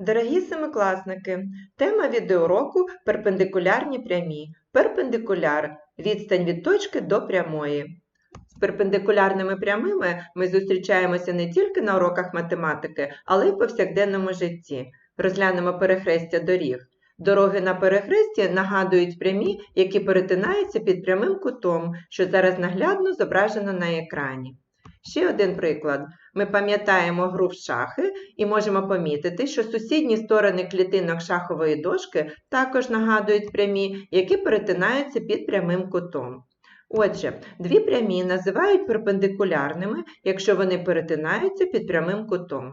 Дорогі семикласники, тема відеоуроку перпендикулярні прямі. Перпендикуляр відстань від точки до прямої. З перпендикулярними прямими ми зустрічаємося не тільки на уроках математики, але й в повсякденному житті. Розглянемо перехрестя доріг. Дороги на перехресті нагадують прямі, які перетинаються під прямим кутом, що зараз наглядно зображено на екрані. Ще один приклад. Ми пам'ятаємо гру в шахи і можемо помітити, що сусідні сторони клітинок шахової дошки також нагадують прямі, які перетинаються під прямим кутом. Отже, дві прямі називають перпендикулярними, якщо вони перетинаються під прямим кутом.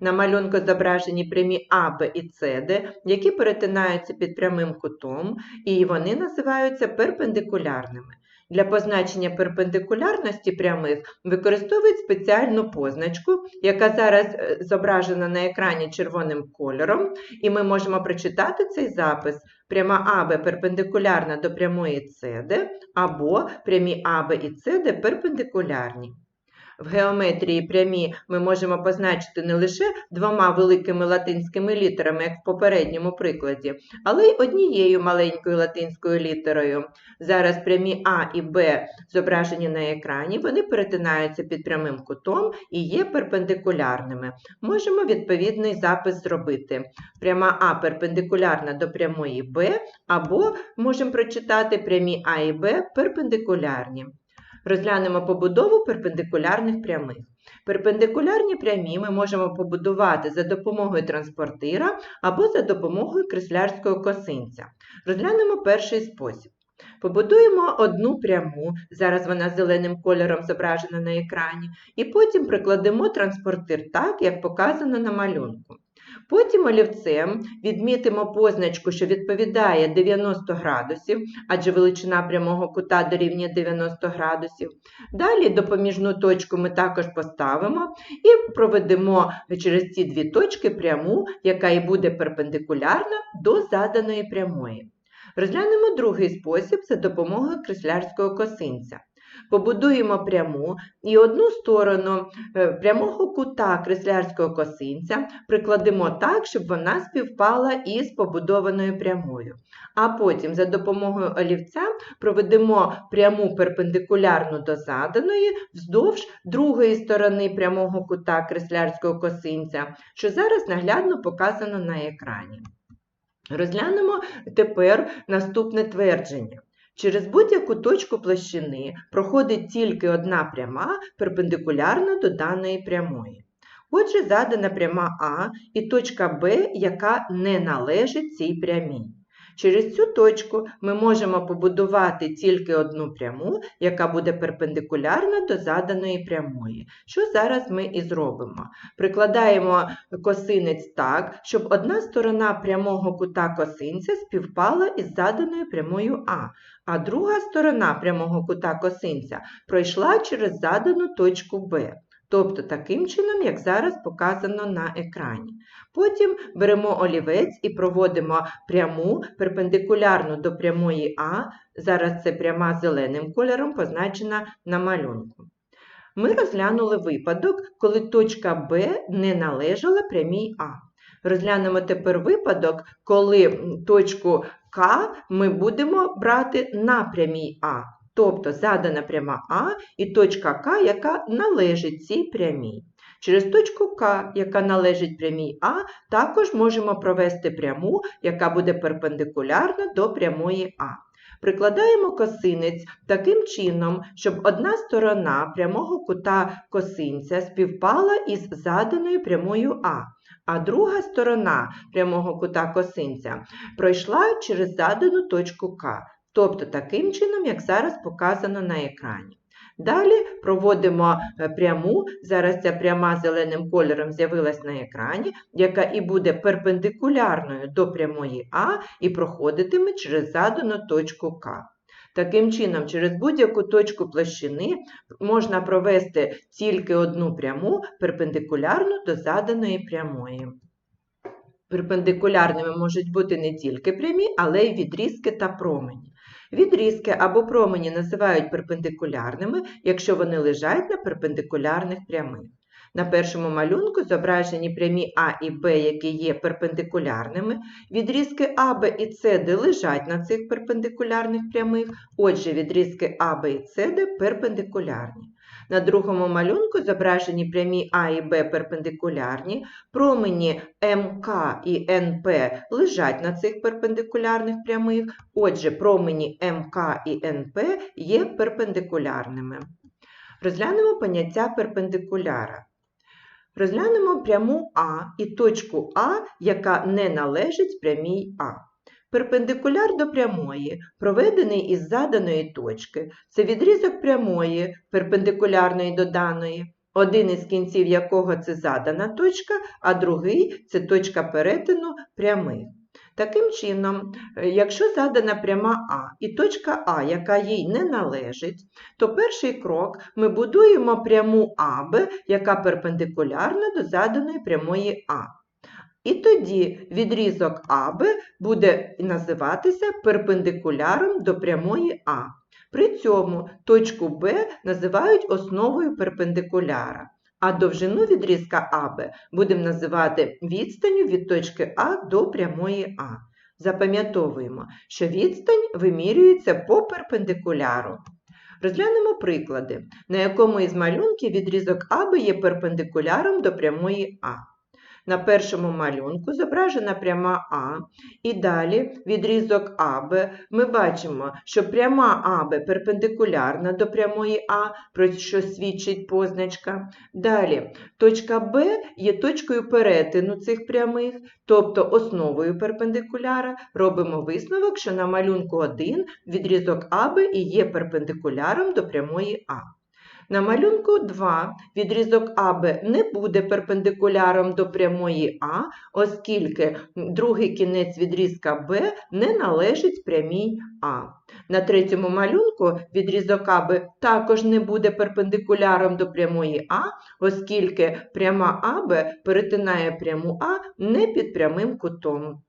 На малюнку зображені прямі А, Б і С, Д, які перетинаються під прямим кутом, і вони називаються перпендикулярними. Для позначення перпендикулярності прямих використовують спеціальну позначку, яка зараз е, зображена на екрані червоним кольором, і ми можемо прочитати цей запис. Пряма АБ перпендикулярна до прямої СД, або прямі АБ і СД перпендикулярні. В геометрії прямі ми можемо позначити не лише двома великими латинськими літерами, як в попередньому прикладі, але й однією маленькою латинською літерою. Зараз прямі А і Б зображені на екрані, вони перетинаються під прямим кутом і є перпендикулярними. Можемо відповідний запис зробити. Пряма А перпендикулярна до прямої Б, або можемо прочитати прямі А і Б перпендикулярні. Розглянемо побудову перпендикулярних прямих. Перпендикулярні прямі ми можемо побудувати за допомогою транспортира або за допомогою креслярського косинця. Розглянемо перший спосіб. Побудуємо одну пряму, зараз вона зеленим кольором зображена на екрані, і потім прикладемо транспортир так, як показано на малюнку. Потім олівцем відмітимо позначку, що відповідає 90 градусів, адже величина прямого кута дорівнює 90 градусів. Далі допоміжну точку ми також поставимо і проведемо через ці дві точки пряму, яка і буде перпендикулярна до заданої прямої. Розглянемо другий спосіб за допомогою креслярського косинця. Побудуємо пряму і одну сторону е, прямого кута креслярського косинця прикладемо так, щоб вона співпала із побудованою прямою. А потім за допомогою олівця проведемо пряму перпендикулярну до заданої вздовж другої сторони прямого кута креслярського косинця, що зараз наглядно показано на екрані. Розглянемо тепер наступне твердження. Через будь-яку точку площини проходить тільки одна пряма перпендикулярно до даної прямої. Отже, задана пряма А і точка Б, яка не належить цій прямій. Через цю точку ми можемо побудувати тільки одну пряму, яка буде перпендикулярна до заданої прямої, що зараз ми і зробимо. Прикладаємо косинець так, щоб одна сторона прямого кута косинця співпала із заданою прямою А, а друга сторона прямого кута косинця пройшла через задану точку Б. Тобто таким чином, як зараз показано на екрані. Потім беремо олівець і проводимо пряму перпендикулярну до прямої А. Зараз це пряма зеленим кольором позначена на малюнку. Ми розглянули випадок, коли точка Б не належала прямій А. Розглянемо тепер випадок, коли точку К ми будемо брати на прямій А. Тобто задана пряма А і точка К, яка належить цій прямій. Через точку К, яка належить прямій А, також можемо провести пряму, яка буде перпендикулярна до прямої А. Прикладаємо косинець таким чином, щоб одна сторона прямого кута косинця співпала із заданою прямою А, а друга сторона прямого кута косинця пройшла через задану точку К тобто таким чином, як зараз показано на екрані. Далі проводимо е, пряму, зараз ця пряма зеленим кольором з'явилась на екрані, яка і буде перпендикулярною до прямої А і проходитиме через задану точку К. Таким чином, через будь-яку точку площини можна провести тільки одну пряму перпендикулярну до заданої прямої. Перпендикулярними можуть бути не тільки прямі, але й відрізки та промені. Відрізки або промені називають перпендикулярними, якщо вони лежать на перпендикулярних прямих. На першому малюнку зображені прямі А і Б, які є перпендикулярними. Відрізки А, Б і С лежать на цих перпендикулярних прямих. Отже, відрізки А, Б і С перпендикулярні. На другому малюнку зображені прямі А і Б перпендикулярні, промені МК і НП лежать на цих перпендикулярних прямих, отже, промені МК і НП є перпендикулярними. Розглянемо поняття перпендикуляра. Розглянемо пряму А і точку А, яка не належить прямій А. Перпендикуляр до прямої, проведений із заданої точки, це відрізок прямої, перпендикулярної до даної, один із кінців якого це задана точка, а другий це точка перетину прямих. Таким чином, е, якщо задана пряма А і точка А, яка їй не належить, то перший крок ми будуємо пряму АБ, яка перпендикулярна до заданої прямої А. І тоді відрізок АБ буде називатися перпендикуляром до прямої А. При цьому точку Б називають основою перпендикуляра, а довжину відрізка АБ будемо називати відстанню від точки А до прямої А. Запам'ятовуємо, що відстань вимірюється по перпендикуляру. Розглянемо приклади, на якому із малюнків відрізок АБ є перпендикуляром до прямої А. На першому малюнку зображена пряма А, і далі відрізок АБ. Ми бачимо, що пряма АБ перпендикулярна до прямої А, про що свідчить позначка. Далі точка Б є точкою перетину цих прямих, тобто основою перпендикуляра. Робимо висновок, що на малюнку 1 відрізок АБ і є перпендикуляром до прямої А. На малюнку 2 відрізок АБ не буде перпендикуляром до прямої А, оскільки другий кінець відрізка Б не належить прямій А. На третьому малюнку відрізок АБ також не буде перпендикуляром до прямої А, оскільки пряма АБ перетинає пряму А не під прямим кутом.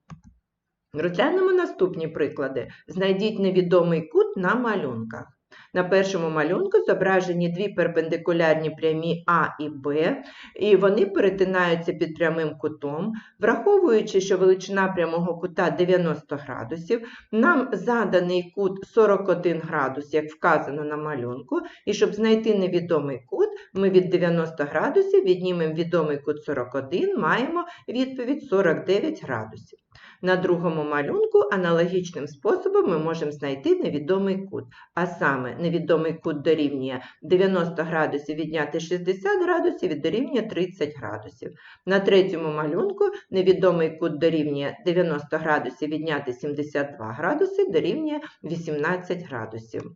Розглянемо наступні приклади. Знайдіть невідомий кут на малюнках. На першому малюнку зображені дві перпендикулярні прямі А і Б, і вони перетинаються під прямим кутом. Враховуючи, що величина прямого кута 90 градусів, нам заданий кут 41 градус, як вказано на малюнку, і щоб знайти невідомий кут, ми від 90 градусів віднімемо відомий кут 41, маємо відповідь 49 градусів. На другому малюнку аналогічним способом ми можемо знайти невідомий кут, а саме невідомий кут дорівнює 90 градусів відняти 60 градусів і дорівнює 30 градусів. На третьому малюнку невідомий кут дорівнює 90 градусів відняти 72 градуси дорівнює 18 градусів.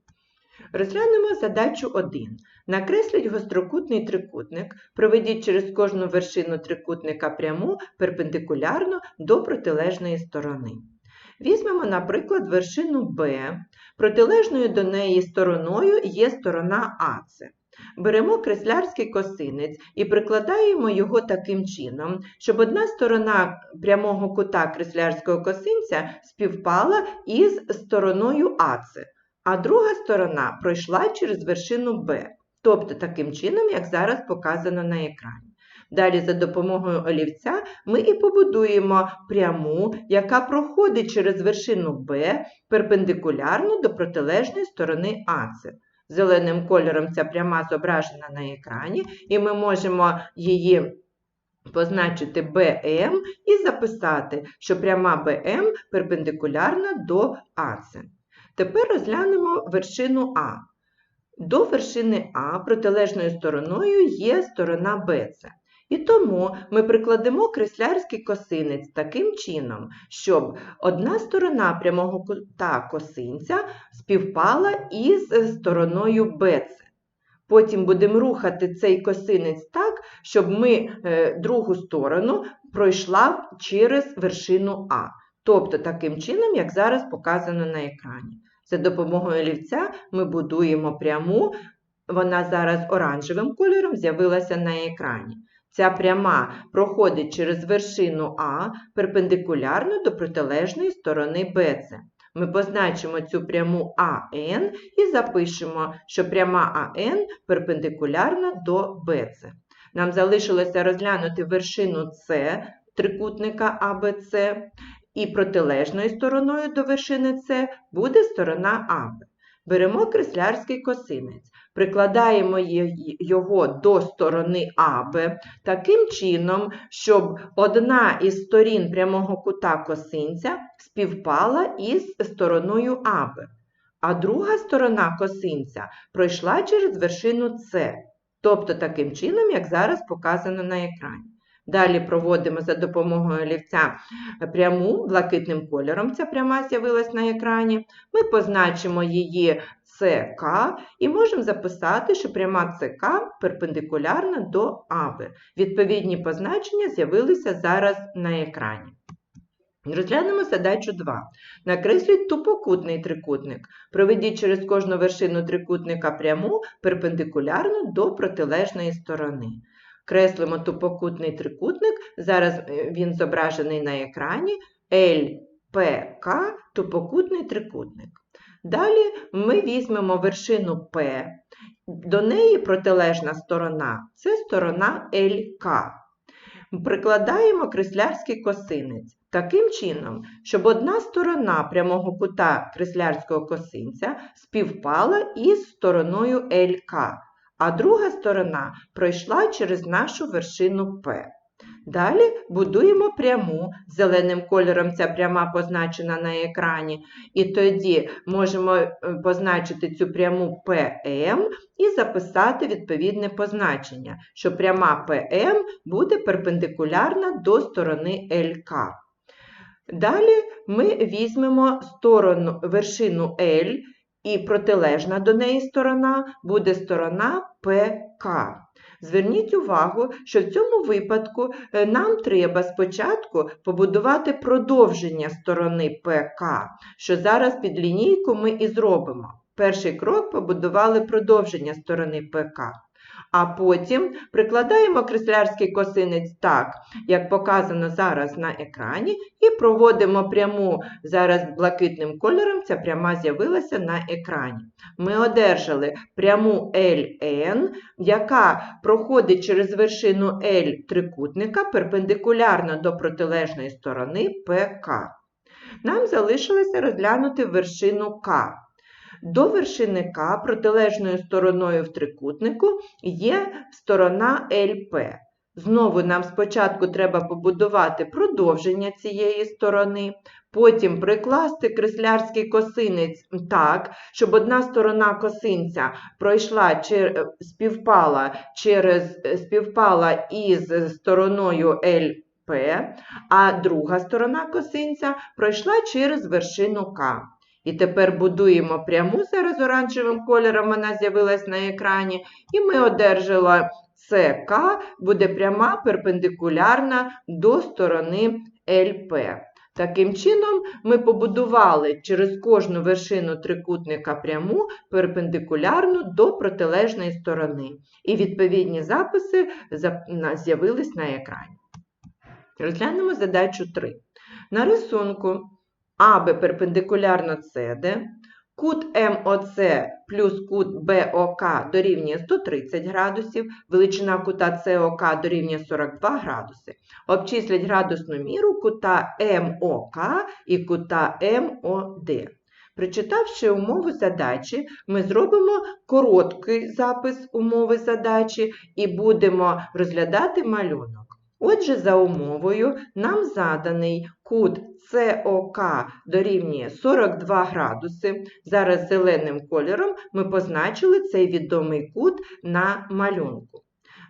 Розглянемо задачу 1. Накресліть гострокутний трикутник, проведіть через кожну вершину трикутника пряму перпендикулярно до протилежної сторони. Візьмемо, наприклад, вершину Б. Протилежною до неї стороною є сторона АЦ. Беремо креслярський косинець і прикладаємо його таким чином, щоб одна сторона прямого кута креслярського косинця співпала із стороною АЦ а друга сторона пройшла через вершину Б, тобто таким чином, як зараз показано на екрані. Далі, за допомогою олівця, ми і побудуємо пряму, яка проходить через вершину Б перпендикулярно до протилежної сторони АЦ. Зеленим кольором ця пряма зображена на екрані, і ми можемо її позначити BM і записати, що пряма BM перпендикулярна до АЦ. Тепер розглянемо вершину А. До вершини А протилежною стороною є сторона БЦ. І тому ми прикладемо креслярський косинець таким чином, щоб одна сторона прямого кута косинця співпала із стороною БЦ. Потім будемо рухати цей косинець так, щоб ми е, другу сторону пройшла через вершину А. Тобто таким чином, як зараз показано на екрані. За допомогою олівця ми будуємо пряму, вона зараз оранжевим кольором з'явилася на екрані. Ця пряма проходить через вершину А перпендикулярно до протилежної сторони БЦ. Ми позначимо цю пряму АН і запишемо, що пряма АН перпендикулярна до БЦ. Нам залишилося розглянути вершину С трикутника АБЦ, і протилежною стороною до вершини С буде сторона АБ. Беремо креслярський косинець, прикладаємо його до сторони АБ таким чином, щоб одна із сторін прямого кута косинця співпала із стороною АБ, а друга сторона косинця пройшла через вершину С, тобто таким чином, як зараз показано на екрані. Далі проводимо за допомогою олівця пряму блакитним кольором. Ця пряма з'явилась на екрані. Ми позначимо її СК і можемо записати, що пряма СК перпендикулярна до АБ. Відповідні позначення з'явилися зараз на екрані. Розглянемо задачу 2. Накресліть тупокутний трикутник. Проведіть через кожну вершину трикутника пряму перпендикулярну до протилежної сторони. Креслимо тупокутний трикутник. Зараз е, він зображений на екрані. LPK – тупокутний трикутник. Далі ми візьмемо вершину P. До неї протилежна сторона це сторона LK. Прикладаємо креслярський косинець таким чином, щоб одна сторона прямого кута креслярського косинця співпала із стороною LK, а друга сторона пройшла через нашу вершину P. Далі будуємо пряму, зеленим кольором ця пряма позначена на екрані, і тоді можемо е, позначити цю пряму PM і записати відповідне позначення, що пряма PM буде перпендикулярна до сторони LK. Далі ми візьмемо сторону, вершину L і протилежна до неї сторона буде сторона ПК. Зверніть увагу, що в цьому випадку е, нам треба спочатку побудувати продовження сторони ПК, що зараз під лінійку ми і зробимо. Перший крок побудували продовження сторони ПК. А потім прикладаємо креслярський косинець так, як показано зараз на екрані, і проводимо пряму зараз блакитним кольором, ця пряма з'явилася на екрані. Ми одержали пряму LN, яка проходить через вершину L трикутника перпендикулярно до протилежної сторони ПК. Нам залишилося розглянути вершину К. До вершини К протилежною стороною в трикутнику є сторона ЛП. Знову нам спочатку треба побудувати продовження цієї сторони, потім прикласти креслярський косинець так, щоб одна сторона косинця пройшла співпала через співпала із стороною ЛП, а друга сторона косинця пройшла через вершину К. І тепер будуємо пряму, зараз оранжевим кольором вона з'явилась на екрані, і ми одержали СК, буде пряма перпендикулярна до сторони ЛП. Таким чином, ми побудували через кожну вершину трикутника пряму перпендикулярну до протилежної сторони. І відповідні записи з'явились на екрані. Розглянемо задачу 3. На рисунку АБ перпендикулярно СД, кут МОЦ плюс кут БОК дорівнює 130 градусів, величина кута СОК дорівнює 42 градуси. Обчислять градусну міру кута МОК і кута МОД. Прочитавши умову задачі, ми зробимо короткий запис умови задачі і будемо розглядати малюнок. Отже, за умовою нам заданий кут СОК дорівнює 42 градуси. Зараз зеленим кольором ми позначили цей відомий кут на малюнку.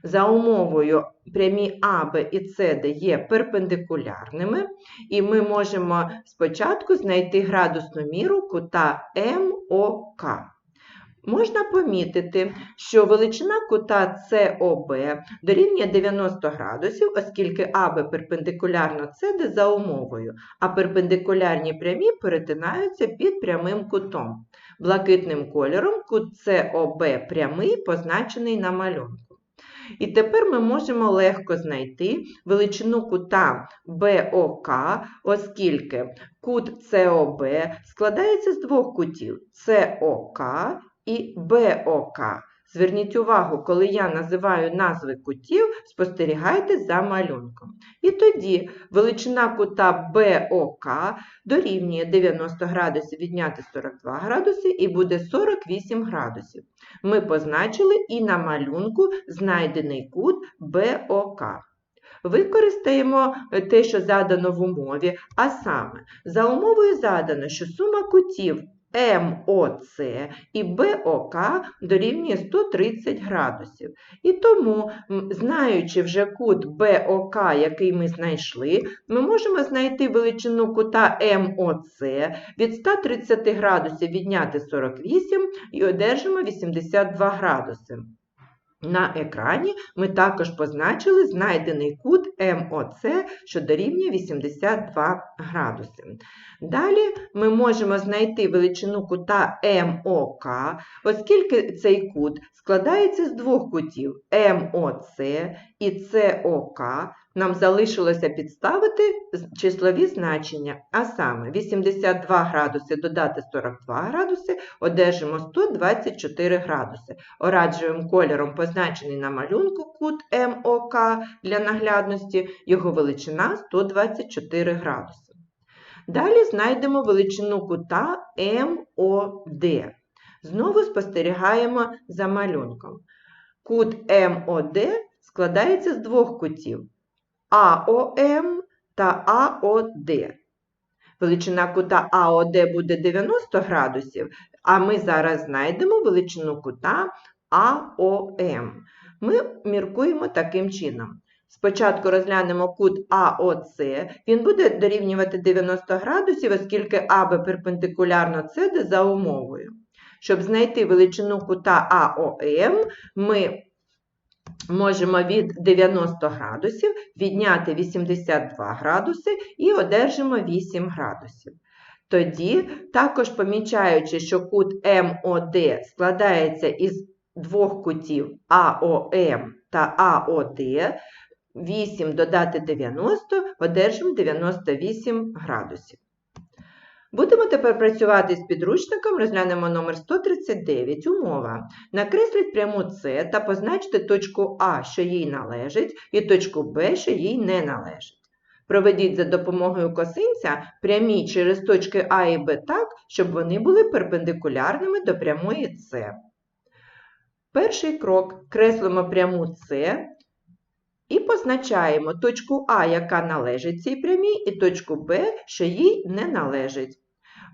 За умовою прямі АБ і СД є перпендикулярними, і ми можемо спочатку знайти градусну міру кута МОК. Можна помітити, що величина кута СОБ дорівнює 90 градусів, оскільки АБ перпендикулярно СД за умовою, а перпендикулярні прямі перетинаються під прямим кутом. Блакитним кольором кут СОБ прямий позначений на малюнку. І тепер ми можемо легко знайти величину кута БОК, оскільки кут СОБ складається з двох кутів СОК і БОК. Зверніть увагу, коли я називаю назви кутів, спостерігайте за малюнком. І тоді величина кута БОК дорівнює 90 градусів відняти 42 градуси і буде 48 градусів. Ми позначили і на малюнку знайдений кут БОК. Використаємо те, що задано в умові, а саме, за умовою задано, що сума кутів МОЦ і БОК дорівнює 130 градусів. І тому, знаючи вже кут БОК, який ми знайшли, ми можемо знайти величину кута МОЦ від 130 градусів відняти 48 і одержимо 82 градуси. На екрані ми також позначили знайдений кут МОЦ, що дорівнює 82 градуси. Далі ми можемо знайти величину кута МОК, оскільки цей кут складається з двох кутів МОЦ і СОК, нам залишилося підставити числові значення, а саме 82 градуси додати 42 градуси, одержимо 124 градуси. Оранжевим кольором позначений на малюнку кут МОК для наглядності, його величина 124 градуси. Далі знайдемо величину кута МОД. Знову спостерігаємо за малюнком. Кут МОД складається з двох кутів АОМ та АОД. Величина кута АОД буде 90 градусів, а ми зараз знайдемо величину кута АОМ. Ми міркуємо таким чином. Спочатку розглянемо кут АОЦ. Він буде дорівнювати 90 градусів, оскільки АБ перпендикулярно СД за умовою. Щоб знайти величину кута АОМ, ми можемо від 90 градусів відняти 82 градуси і одержимо 8 градусів. Тоді, також помічаючи, що кут МОД складається із двох кутів АОМ та АОД, 8 додати 90, одержимо 98 градусів. Будемо тепер працювати з підручником, розглянемо номер 139, умова. Накресліть пряму С та позначте точку А, що їй належить, і точку Б, що їй не належить. Проведіть за допомогою косинця прямі через точки А і Б так, щоб вони були перпендикулярними до прямої С. Перший крок креслимо пряму С і позначаємо точку А, яка належить цій прямій, і точку Б, що їй не належить.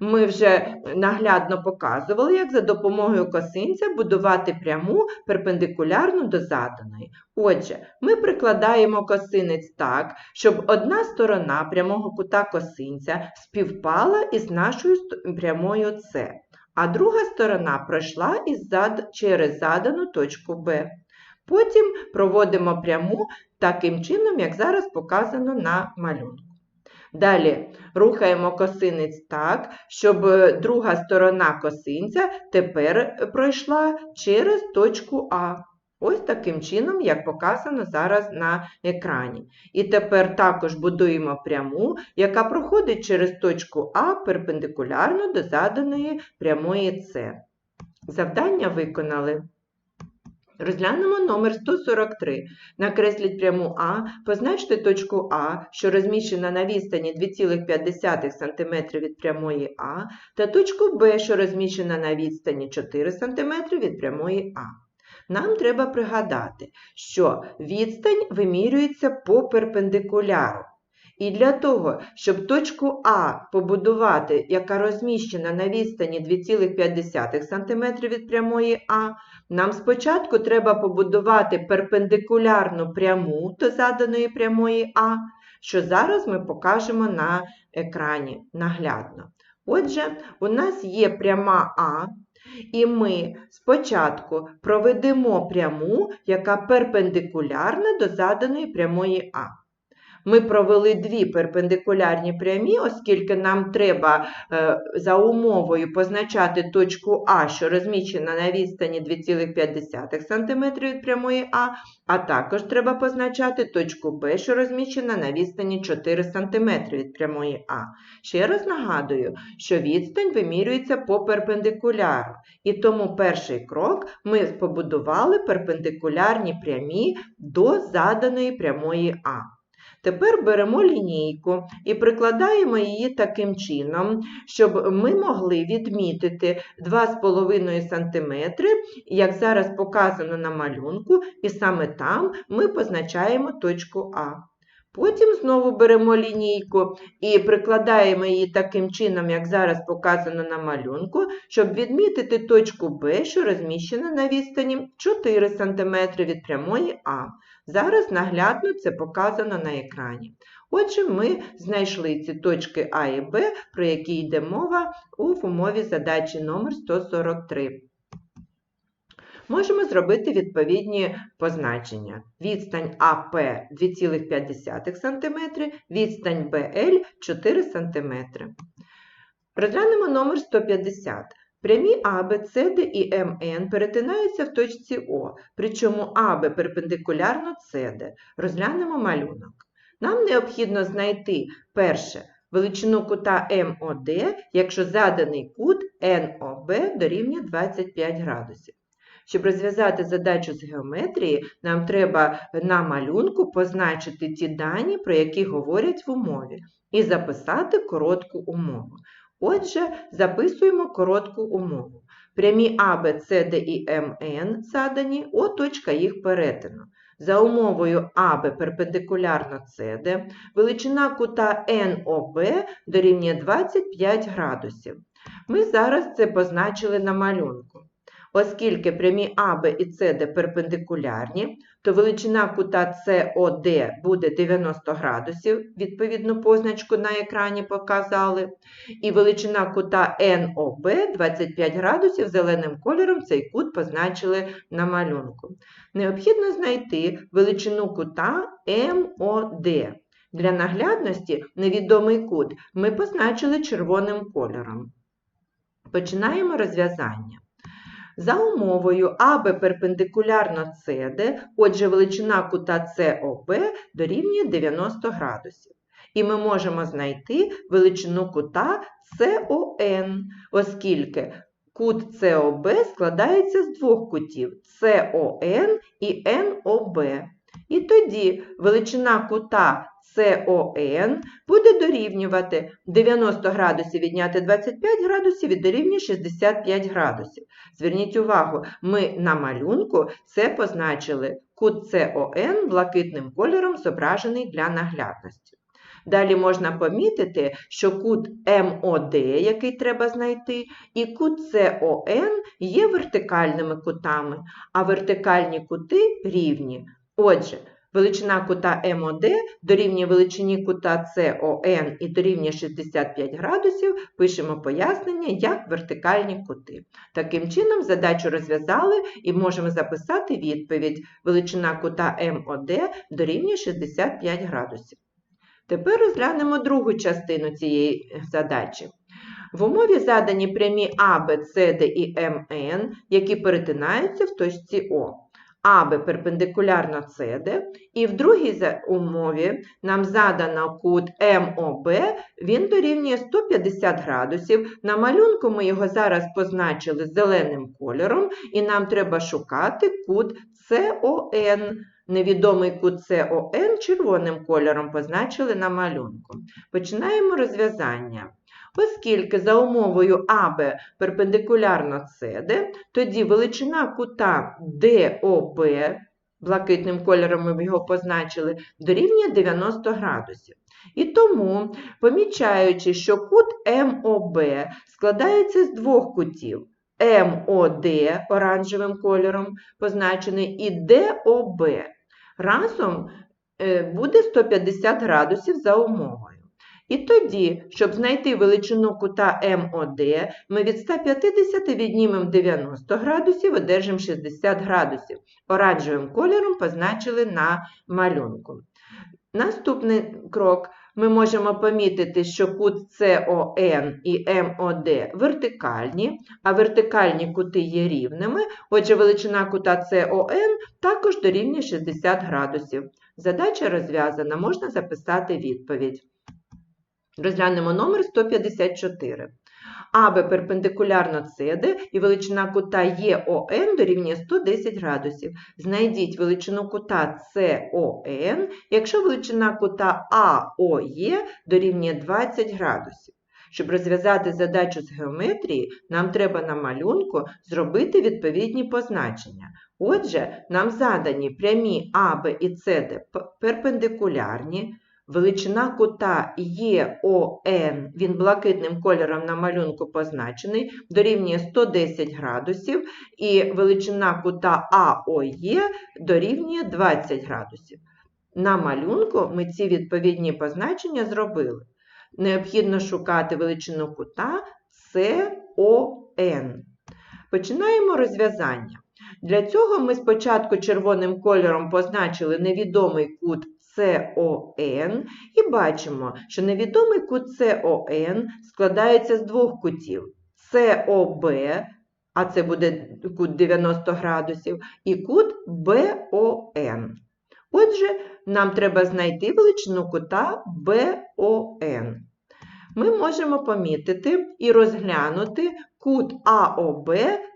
Ми вже наглядно показували, як за допомогою косинця будувати пряму перпендикулярну до заданої. Отже, ми прикладаємо косинець так, щоб одна сторона прямого кута косинця співпала із нашою прямою С, а друга сторона пройшла із зад... через задану точку Б. Потім проводимо пряму таким чином, як зараз показано на малюнку. Далі рухаємо косинець так, щоб друга сторона косинця тепер пройшла через точку А. Ось таким чином, як показано зараз на екрані. І тепер також будуємо пряму, яка проходить через точку А перпендикулярно до заданої прямої С. Завдання виконали. Розглянемо номер 143. Накресліть пряму А, позначте точку А, що розміщена на відстані 2,5 см від прямої А, та точку Б, що розміщена на відстані 4 см від прямої А. Нам треба пригадати, що відстань вимірюється по перпендикуляру. І для того, щоб точку А побудувати, яка розміщена на відстані 2,5 см від прямої А, нам спочатку треба побудувати перпендикулярну пряму до заданої прямої А, що зараз ми покажемо на екрані наглядно. Отже, у нас є пряма А, і ми спочатку проведемо пряму, яка перпендикулярна до заданої прямої А. Ми провели дві перпендикулярні прямі, оскільки нам треба е, за умовою позначати точку А, що розміщена на відстані 2,5 см від прямої А, а також треба позначати точку Б, що розміщена на відстані 4 см від прямої А. Ще раз нагадую, що відстань вимірюється по перпендикуляру. І тому перший крок ми побудували перпендикулярні прямі до заданої прямої А. Тепер беремо лінійку і прикладаємо її таким чином, щоб ми могли відмітити 2,5 см, як зараз показано на малюнку, і саме там ми позначаємо точку А. Потім знову беремо лінійку і прикладаємо її таким чином, як зараз показано на малюнку, щоб відмітити точку Б, що розміщена на відстані 4 см від прямої А. Зараз наглядно це показано на екрані. Отже, ми знайшли ці точки А і Б, про які йде мова у умові задачі номер 143. Можемо зробити відповідні позначення. Відстань АП 2,5 см, відстань БЛ 4 см. Розглянемо номер 150. Прямі АБ, СД і МН перетинаються в точці О, причому АБ перпендикулярно СД. Розглянемо малюнок. Нам необхідно знайти перше величину кута МОД, якщо заданий кут НОБ дорівнює 25 градусів. Щоб розв'язати задачу з геометрії, нам треба на малюнку позначити ті дані, про які говорять в умові, і записати коротку умову. Отже, записуємо коротку умову. Прямі А, Б, С, Д і МН задані, О точка їх перетину. За умовою АБ перпендикулярно СД, величина кута НОБ дорівнює 25 градусів. Ми зараз це позначили на малюнку. Оскільки прямі АБ і СД перпендикулярні, то величина кута СОД буде 90 градусів, відповідну позначку на екрані показали. І величина кута НОБ 25 градусів зеленим кольором цей кут позначили на малюнку. Необхідно знайти величину кута МОД. Для наглядності невідомий кут ми позначили червоним кольором. Починаємо розв'язання. За умовою АБ перпендикулярно СД, отже, величина кута СОБ дорівнює 90 градусів. І ми можемо знайти величину кута СОН, оскільки кут СОБ складається з двох кутів СОН і НОБ. І тоді величина кута СОН буде дорівнювати 90 градусів відняти 25 градусів і дорівнює 65 градусів. Зверніть увагу, ми на малюнку це позначили кут СОН блакитним кольором зображений для наглядності. Далі можна помітити, що кут МОД, який треба знайти, і кут СОН є вертикальними кутами, а вертикальні кути рівні. Отже, величина кута МОД дорівнює величині кута СОН і дорівнює 65 градусів, пишемо пояснення як вертикальні кути. Таким чином, задачу розв'язали і можемо записати відповідь. Величина кута МОД дорівнює 65 градусів. Тепер розглянемо другу частину цієї задачі. В умові задані прямі А, Б, С, Д і МН, які перетинаються в точці О. АБ перпендикулярно СД, і в другій умові нам задано кут МОБ, він дорівнює 150 градусів. На малюнку ми його зараз позначили зеленим кольором, і нам треба шукати кут СОН. Невідомий кут СОН червоним кольором позначили на малюнку. Починаємо розв'язання. Оскільки за умовою АБ перпендикулярно СД, тоді величина кута ДОБ, блакитним кольором ми його позначили, дорівнює 90 градусів. І тому, помічаючи, що кут МОБ складається з двох кутів, МОД оранжевим кольором позначений і ДОБ, разом е, буде 150 градусів за умовою. І тоді, щоб знайти величину кута МОД, ми від 150 віднімемо 90 градусів, одержимо 60 градусів. Оранжевим кольором позначили на малюнку. Наступний крок. Ми можемо помітити, що кут СОН і МОД вертикальні, а вертикальні кути є рівними. Отже, величина кута СОН також дорівнює 60 градусів. Задача розв'язана, можна записати відповідь. Розглянемо номер 154. АБ перпендикулярно СД і величина кута ЄОН дорівнює 110 градусів. Знайдіть величину кута СОН, якщо величина кута АОЄ дорівнює 20 градусів. Щоб розв'язати задачу з геометрії, нам треба на малюнку зробити відповідні позначення. Отже, нам задані прямі АБ і СД перпендикулярні, величина кута ЄОН, він блакитним кольором на малюнку позначений, дорівнює 110 градусів, і величина кута АОЄ дорівнює 20 градусів. На малюнку ми ці відповідні позначення зробили. Необхідно шукати величину кута СОН. Починаємо розв'язання. Для цього ми спочатку червоним кольором позначили невідомий кут СОН і бачимо, що невідомий кут СОН складається з двох кутів СОБ, а це буде кут 90 градусів, і кут БОН. Отже, нам треба знайти величину кута БОН. Ми можемо помітити і розглянути кут АОБ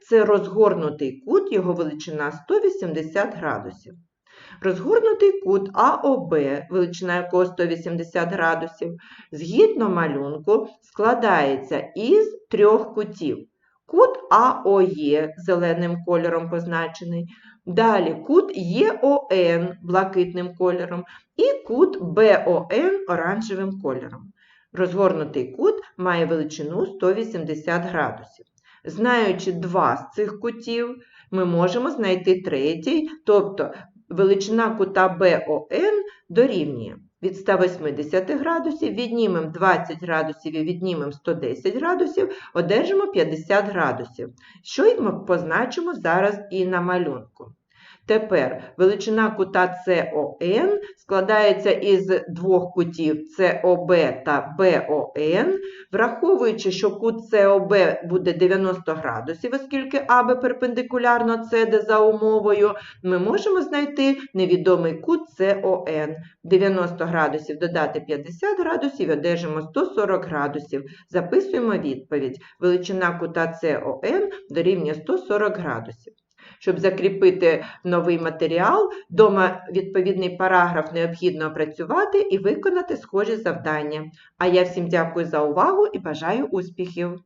це розгорнутий кут, його величина 180 градусів. Розгорнутий кут АОБ, величина якого 180 градусів, згідно малюнку складається із трьох кутів. Кут АОЄ зеленим кольором позначений, далі кут ЄОН блакитним кольором і кут БОН оранжевим кольором. Розгорнутий кут має величину 180 градусів. Знаючи два з цих кутів, ми можемо знайти третій, тобто величина кута БОН дорівнює від 180 градусів, віднімемо 20 градусів і віднімемо 110 градусів, одержимо 50 градусів, що й ми позначимо зараз і на малюнку. Тепер величина кута СОН складається із двох кутів СОБ та БОН, враховуючи, що кут СОБ буде 90 градусів, оскільки АБ перпендикулярно СД за умовою, ми можемо знайти невідомий кут СОН. 90 градусів додати 50 градусів одержимо 140 градусів. Записуємо відповідь. Величина кута СОН дорівнює 140 градусів. Щоб закріпити новий матеріал, дома відповідний параграф необхідно опрацювати і виконати схожі завдання. А я всім дякую за увагу і бажаю успіхів!